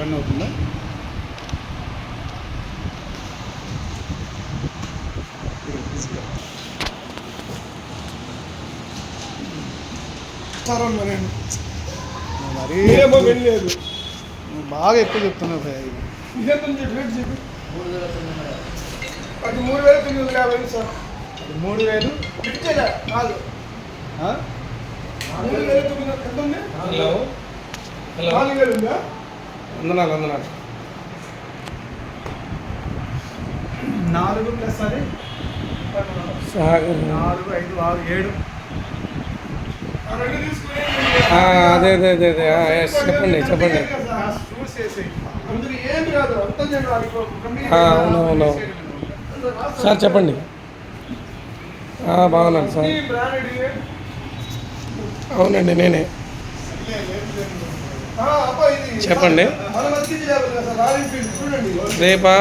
Run అవుతుందా? Sir మరి. వెళ్ళలేదు. బాగా ఎక్కువ చెప్తున్నావు చెప్పి. అది మూడు వేల తొమ్మిది వందల యాభై సార్. ఇది మూడు వేలు? మూడు తొమ్మిది ఎంత ఉంది? Hello hello. నాలుగు వేలు ఉందా? వందనాలు వందనాలు. నాలుగు ప్లస్ అది? సాగర్. నాలుగు ఐదు ఆరు ఏడు. అదే అదే అదే అదే. yes, చెప్పండి చెప్పండి. ఫ్రూట్స్ వేసి అందులో ఏమి రాదు అంతా నేను రాదు. కంపెనీ ఆ, అవును అవును సార్ చెప్పండి. బాగున్నాను సార్. అవునండి నేనే. చెప్పండి. రేపా?